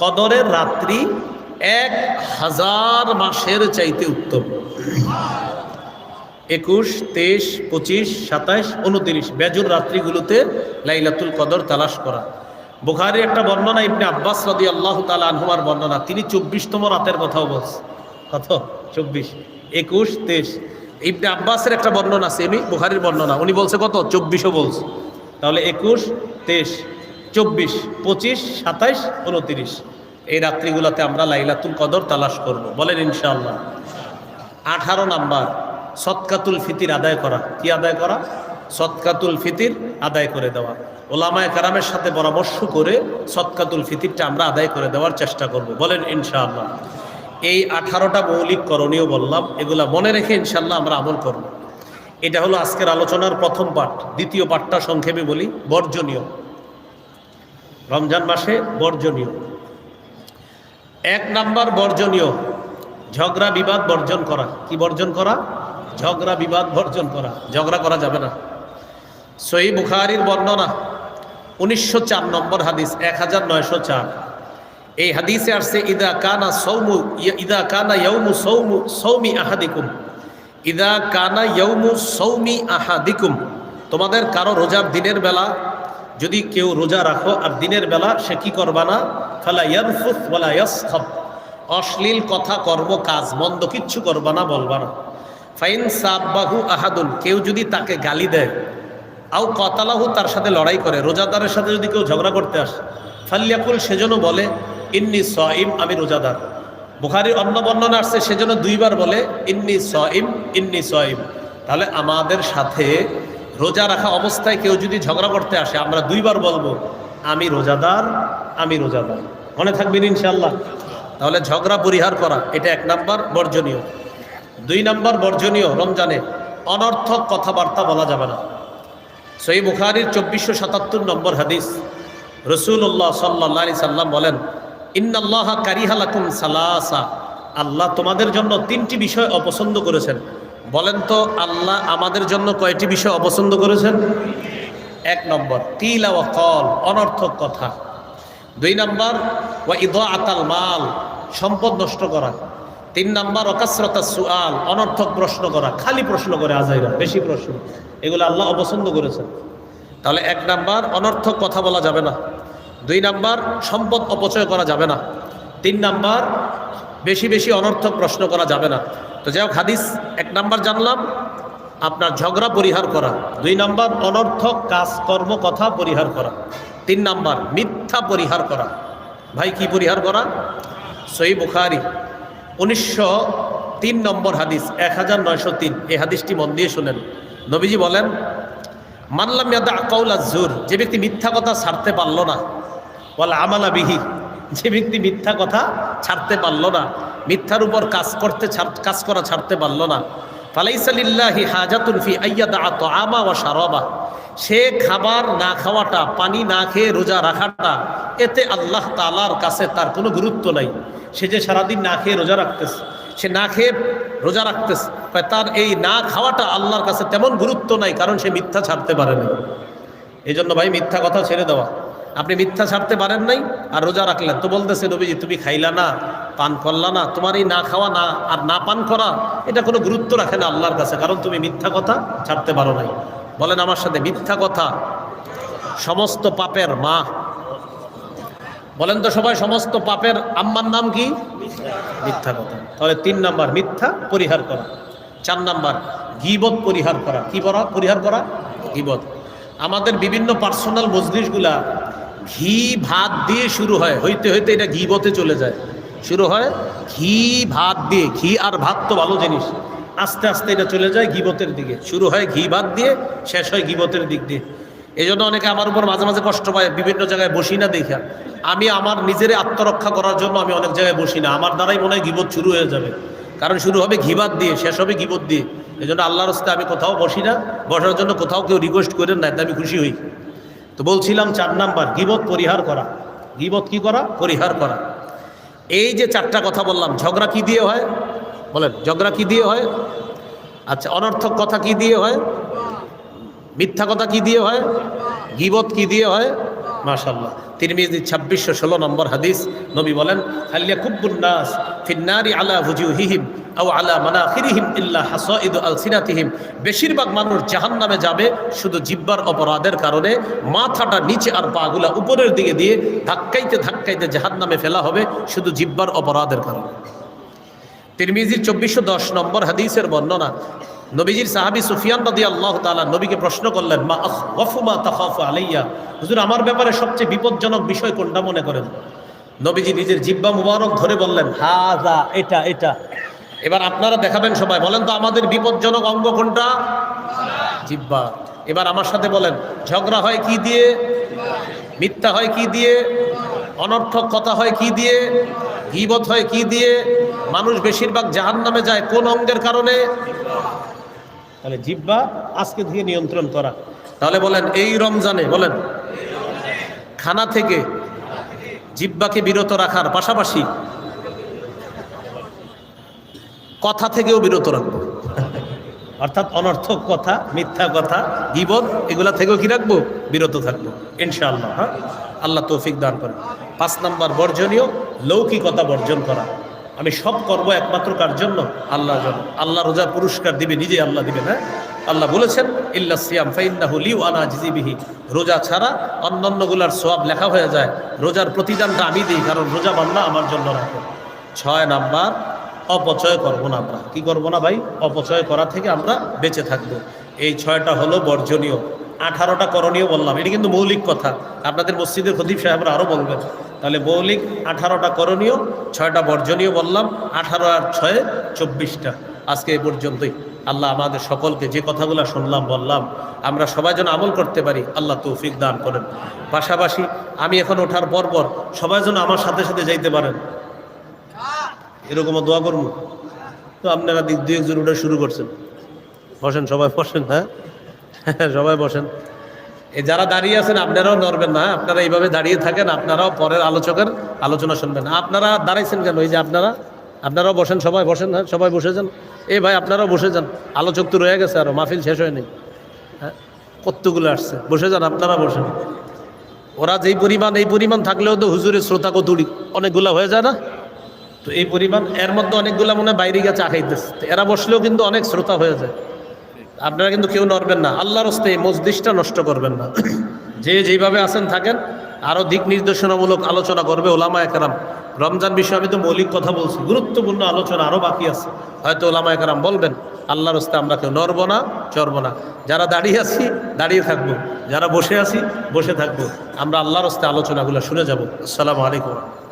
কদরের রাত্রি এক হাজার মাসের চাইতে উত্তম। একুশ, তেইশ, পঁচিশ, সাতাইশ, উনত্রিশ বেজুর রাত্রিগুলোতে লাইলাতুল কদর তালাশ করা। বুখারি একটা বর্ণনা, ইবনে আব্বাস রদি আল্লাহ তালা বর্ণনা। তিনি চব্বিশতম রাতের কথাও বলছে। কত? চব্বিশ। একুশ, তেইশ। ইবনে আব্বাসের একটা বর্ণনা এমনি বুখারির বর্ণনা। উনি বলছে কত? চব্বিশও বলছে। তাহলে একুশ, তেইশ। চব্বিশ, পঁচিশ, সাতাইশ, উনত্রিশ। এই রাত্রিগুলোতে আমরা লাইলাতুল কদর তালাশ করব। বলেন ইনশাআল্লাহ। আঠারো নাম্বার সৎকাতুল ফিতির আদায় করা। কি আদায় করা? সৎকাতুল ফিতির আদায় করে দেওয়া। ওলামায় কারামের সাথে পরামর্শ করে সৎকাতুল ফিতিরটা আমরা আদায় করে দেওয়ার চেষ্টা করব। বলেন ইনশাআল্লাহ। এই আঠারোটা মৌলিক করণীয় বললাম, এগুলা মনে রেখে ইনশাল্লাহ আমরা আমল করব। এটা হলো আজকের আলোচনার প্রথম পাঠ। দ্বিতীয় পাঠটা সংক্ষেপে বলি, বর্জনীয়। রমজান মাসে বর্জনীয়। এক নাম্বার বর্জনীয়, ঝগড়া বিবাদ বর্জন করা। কি বর্জন করা? ঝগড়া বিবাদ বর্জন করা। ঝগড়া করা যাবে না। সই বুখারির বর্ণনা, উনিশশো চার নম্বর হাদিস, এক হাজার নয়শো চার। এই হাদিসে আসছে, ইদা কানা সৌমু, ইদা কানা ইয়ৌমু সৌমু, সৌমি আহাদিকুম। ইদা কানা ইয়ৌমু সৌমি আহাদিকুম। তোমাদের কারও রোজার দিনের বেলা যদি কেউ রোজা রাখো আর দিনের বেলা, সে কি করবা না? অশ্লীল কথা, কর্ম, কাজ, মন্দ কিচ্ছু করবা না, বলবা না। ফাইন সাব্বাহু আহাদুন, কেউ যদি তাকে গালি দেয়, আও কতালাহু, তার সাথে লড়াই করে, রোজাদারের সাথে যদি কেউ ঝগড়া করতে আসে, ফাল্লিয়াকুল সেজন্য বলে, ইন্নি সইম, আমি রোজাদার। বুখারির অন্য বর্ণনা আসছে সেজন্য দুইবার বলে, ইন্নি সইম ইন্নি সইম। তাহলে আমাদের সাথে রোজা রাখা অবস্থায় কেউ যদি ঝগড়া করতে আসে, আমরা দুইবার বলব, আমি রোজাদার আমি রোজাদার। মনে থাকবেন ইনশাল্লাহ তাহলে ঝগড়া পরিহার করা, এটা এক নাম্বার বর্জনীয়। দুই নাম্বার বর্জনীয় রমজানে অনর্থক কথাবার্তা বলা যাবে না। সই বুখারির চব্বিশশো সাতাত্তর নম্বর হাদিস রসুল্লাহ সাল্লা সাল্লাম বলেন, ইন্নাল্লাহ কারিহালাকুম সালাসা। আল্লাহ তোমাদের জন্য তিনটি বিষয় অপছন্দ করেছেন। বলেন তো, আল্লাহ আমাদের জন্য কয়টি বিষয় অপছন্দ করেছেন? এক নম্বর তিলা ও কল অনর্থক কথা। দুই নম্বর, ওয়া ইদ আতাল মাল, সম্পদ নষ্ট করা। তিন নম্বর অকাশ্রতা সুয়াল অনর্থক প্রশ্ন করা। খালি প্রশ্ন করে আজাইরা, বেশি প্রশ্ন। এগুলো আল্লাহ অপছন্দ করেছেন। তাহলে এক নাম্বার, অনর্থক কথা বলা যাবে না। দুই নাম্বার, সম্পদ অপচয় করা যাবে না। তিন নাম্বার বেশি বেশি অনর্থক প্রশ্ন করা যাবে না। তো যাই হোক, হাদিস এক নাম্বার জানলাম, আপনার ঝগড়া পরিহার করা। দুই নাম্বার, অনর্থক কাজ, কর্ম, কথা পরিহার করা। তিন নাম্বার, মিথ্যা পরিহার করা। ভাই, কি পরিহার করা? সই বুখারি, উনিশশো তিন নম্বর হাদিস, এক হাজার নয়শো তিন। এই হাদিসটি মন দিয়ে শুনেন। নবীজি বলেন মানলাম ইয়াদা আকাউলা জুর যে ব্যক্তি মিথ্যা কথা ছাড়তে পারল না বলে আমালা বিহি যে ব্যক্তি মিথ্যা কথা ছাড়তে পারল না, মিথ্যার উপর কাজ করতে কাজ করা ছাড়তে পারল না। ফালাইসালিল্লাহি হাজাতুন ফি আইয়াদা তো আমা ওয়া সারবা সে খাবার না খাওয়াটা, পানি না খেয়ে রোজা রাখাটা, এতে আল্লাহ তালার কাছে তার কোনো গুরুত্ব নাই। সে যে সারাদিন না খেয়ে রোজা রাখতেছে, সে না খেয়ে রোজা রাখতেছে তার এই না খাওয়াটা আল্লাহর কাছে তেমন গুরুত্ব নাই, কারণ সে মিথ্যা ছাড়তে পারে না এই জন্য ভাই, মিথ্যা কথা ছেড়ে দেওয়া। আপনি মিথ্যা ছাড়তে পারেন নাই আর রোজা রাখলেন। তো বলতেছে নবীজি, তুমি খাইলা না, পান করলা না তোমার এই না খাওয়া না আর না পান করা, এটা কোনো গুরুত্ব রাখে না আল্লাহর কাছে, কারণ তুমি মিথ্যা কথা ছাড়তে পারো নাই। বলেন, আমার সাথে মিথ্যা কথা, সমস্ত পাপের মা বলেন তো সবাই, সমস্ত পাপের আম্মার নাম কি? মিথ্যা কথা। তাহলে তিন নাম্বার, মিথ্যা পরিহার করা। চার নাম্বার, গিবত পরিহার করা। কি করা পরিহার করা? গিবত। আমাদের বিভিন্ন পার্সোনাল মজলিশগুলা ঘি ভাত দিয়ে শুরু হয়। হইতে হইতে এটা ঘি বতে চলে যায়। শুরু হয় ঘি ভাত দিয়ে। ঘি আর ভাত তো ভালো জিনিস। আস্তে আস্তে এটা চলে যায় গিবতের দিকে। শুরু হয় ঘি ভাত দিয়ে, শেষ হয় গিবতের দিক দিয়ে। এই জন্য অনেকে আমার উপর মাঝে মাঝে কষ্ট পায়, বিভিন্ন জায়গায় বসি না দেখা। আমি আমার নিজের আত্মরক্ষা করার জন্য আমি অনেক জায়গায় বসি না। আমার দ্বারাই মনে হয় গিবত শুরু হয়ে যাবে। কারণ শুরু হবে ঘিবাত দিয়ে, শেষ হবে গিবত দিয়ে। এই জন্য আল্লাহর হস্তে আমি কোথাও বসি না। বসার জন্য কোথাও কেউ রিকোয়েস্ট করেন না আমি খুশি হই। তো বলছিলাম চার নাম্বার, গিবত পরিহার করা। গিবত কি করা? পরিহার করা। এই যে চারটা কথা বললাম, ঝগড়া কি দিয়ে হয়? বলেন, ঝগড়া কি দিয়ে হয়? আচ্ছা অনর্থক কথা কি দিয়ে হয়? মিথ্যা কথা কি দিয়ে হয়? গিবত কি দিয়ে হয়? মাশাল্লাহ তিরমিজি ছাব্বিশশো ষোলো নম্বর হাদিস, নবী বলেন হালিয়া কুব্বুন্নাস ফিন্নারি আলা হুজুহিহিম আও আলা মানাখিরিহিম ইল্লা হাসাইদু আলসিনাতিহিম। বেশিরভাগ মানুষ জাহান্নামে যাবে শুধু জিব্বার অপরাধের কারণে, মাথাটা নিচে আর পাগুলা উপরের দিকে দিয়ে ধাক্কাইতে ধাক্কাইতে জাহান্নামে ফেলা হবে শুধু জিব্বার অপরাধের কারণে। তিরমিজির চব্বিশশো দশ নম্বর হাদিসের বর্ণনা নবীজির সাহাবি সুফিয়ান নদী আল্লাহ তালা নবীকে প্রশ্ন করলেন, মা আখমা তাখাফু আলাইয়া? হুজুর, আমার ব্যাপারে সবচেয়ে বিপজ্জনক বিষয় কোনটা মনে করেন? নবীজি নিজের জিব্বা মুবারক ধরে বললেন হা যা এটা এটা। এবার আপনারা দেখাবেন সবাই, বলেন তো আমাদের বিপজ্জনক অঙ্গ কোনটা? জিব্বা। এবার আমার সাথে বলেন, ঝগড়া হয় কি দিয়ে? মিথ্যা হয় কি দিয়ে? অনর্থক কথা হয় কি দিয়ে? গিবত হয় কি দিয়ে? মানুষ বেশিরভাগ জাহান নামে যায় কোন অঙ্গের কারণে? তাহলে জিব্বা আজকে থেকে নিয়ন্ত্রণ করা। তাহলে বলেন এই রমজানে বলেন খানা থেকে জিব্বাকে বিরত রাখার পাশাপাশি কথা থেকেও বিরত রাখব। অর্থাৎ অনর্থক কথা মিথ্যা কথা গিবত এগুলা থেকেও কি রাখব? বিরত থাকব ইনশাআল্লাহ হ্যাঁ? আল্লাহ তৌফিক দান করে পাঁচ নাম্বার বর্জনীয় লৌকিকতা বর্জন করা। আমি সব করব একমাত্র কার জন্য? আল্লাহর জন্য। আল্লাহ রোজার পুরস্কার দিবে নিজে আল্লাহ দিবে হ্যাঁ? আল্লাহ বলেছেন, ইল্লা সিয়াম ফাইন্নাহু লিউ আনা জিজিবিহি। রোজা ছাড়া অন্যান্যগুলার সোয়াব লেখা হয়ে যায়। রোজার প্রতিদানটা আমি দিই, কারণ রোজা বান্না আমার জন্য রাখে। ছয় নাম্বার, অপচয় করব না আমরা। কি করব না ভাই? অপচয় করা থেকে আমরা বেঁচে থাকব। এই ছয়টা হলো বর্জনীয়। আঠারোটা করণীয় বললাম। এটা কিন্তু মৌলিক কথা। আপনাদের মসজিদের খতিব সাহেবরা আরও বলবেন। তাহলে মৌলিক আঠারোটা করণীয়, ছয়টা বর্জনীয় বললাম, আঠারো আর ছয়ে চব্বিশটা। আজকে এ পর্যন্তই। আল্লাহ আমাদের সকলকে যে কথাগুলো শুনলাম, বললাম, আমরা সবাই যেন আমল করতে পারি, আল্লাহ তৌফিক দান করেন। পাশাপাশি আমি এখন ওঠার পর পর সবাই যেন আমার সাথে সাথে যাইতে পারেন। এরকমও দোয়া করব। তো আপনারা দিক দুই একজন উঠে শুরু করছেন। বসেন, সবাই বসেন হ্যাঁ? সবাই বসেন। যারা দাঁড়িয়ে আছেন, আপনারাও নড়বেন না? আপনারা এইভাবে দাঁড়িয়ে থাকেন, আপনারাও পরের আলোচকের আলোচনা শুনবেন। আপনারা দাঁড়াইছেন কেন? এই যে আপনারা, আপনারাও বসেন, সবাই বসেন হ্যাঁ সবাই বসে যান। এই ভাই, আপনারাও বসে যান। আলোচক তো রয়ে গেছে আরও মাহফিল শেষ হয়নি। হ্যাঁ কতগুলো আসছে? বসে যান, আপনারা বসেন। ওরা যেই পরিমাণ, এই পরিমাণ থাকলেও তো হুজুরের শ্রোতা কতুড়ি অনেকগুলো হয়ে যায় না? তো এই পরিমাণ, এর মধ্যে অনেকগুলো মনে হয় বাইরে গিয়ে চা এরা বসলেও কিন্তু অনেক শ্রোতা হয়ে যায়। আপনারা কিন্তু কেউ নড়বেন না, আল্লাহর হস্তে এই মসজিদটা নষ্ট করবেন না। যে যেইভাবে আছেন থাকেন আরও দিক নির্দেশনামূলক আলোচনা করবে ওলামা একরাম রমজান বিষয়ে আমি তো মৌলিক কথা বলছি, গুরুত্বপূর্ণ আলোচনা আরও বাকি আছে। হয়তো ওলামা একরাম বলবেন, আল্লাহর হস্তে আমরা কেউ নড়ব না, চড়ব না। যারা দাঁড়িয়ে আছি, দাঁড়িয়ে থাকব। যারা বসে আছি, বসে থাকব। আমরা আল্লাহর হস্তে আলোচনাগুলো শুনে যাব। আসসালামু আলাইকুম।